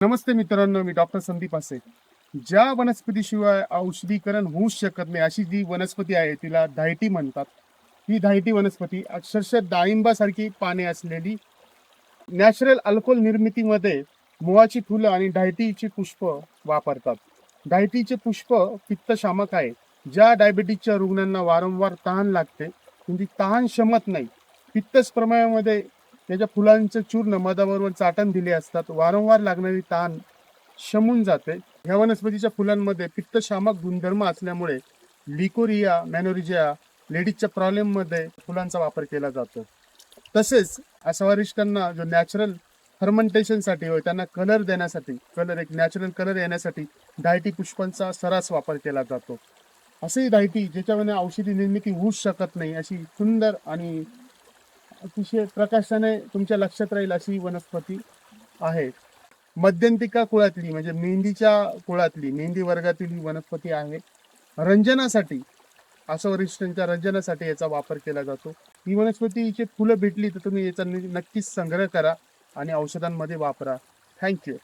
नमस्ते मित्रांनो मी डॉक्टर संदीप असे ज्या वनस्पतीशिवाय औषधीकरण होऊच शकत नाही अशी जी वनस्पती आहे तिला धायटी म्हणतात. ही धायटी वनस्पती अक्षरशः डाळिंबासारखी पाने असलेली नॅचरल अल्कोहोल निर्मितीमध्ये मुळाची फुलं आणि डायटीची पुष्प वापरतात. डायटीचे पुष्प पित्तशामक आहे. ज्या डायबिटीसच्या रुग्णांना वारंवार तहान लागते पण ती तहान शमत नाही. पित्तच प्रमाणामध्ये त्याच्या फुलांचं चूर्ण मधाबरोबर चाटण दिले असतात. वारंवार लागणारी ताण शमून जाते. ह्या वनस्पतीच्या फुलांमध्ये पित्तशामक गुणधर्म असल्यामुळे लिकोरिया मॅनोरिजिया लेडीजच्या प्रॉब्लेममध्ये फुलांचा वापर केला जातो. तसेच अशा वरिष्ठांना जो नॅचरल फर्मेंटेशनसाठी होय त्यांना कलर देण्यासाठी कलर एक नॅचरल कलर येण्यासाठी डायटी पुष्पांचा सरास वापर केला जातो. असे डायटी ज्याच्यामध्ये औषधी निर्मिती होऊच शकत नाही अशी सुंदर आणि अतिशय प्रकाशाने तुमच्या लक्षात राहील अशी वनस्पती आहे. मध्यंतिका कुळातली म्हणजे मेहंदीच्या कुळातली मेहंदी वर्गातील ही वनस्पती आहे. रंजनासाठी असं वरिष्ठांच्या रंजनासाठी याचा वापर केला जातो. ही वनस्पतीची फुलं भेटली तर तुम्ही याचा नक्कीच संग्रह करा आणि औषधांमध्ये वापरा. थँक्यू.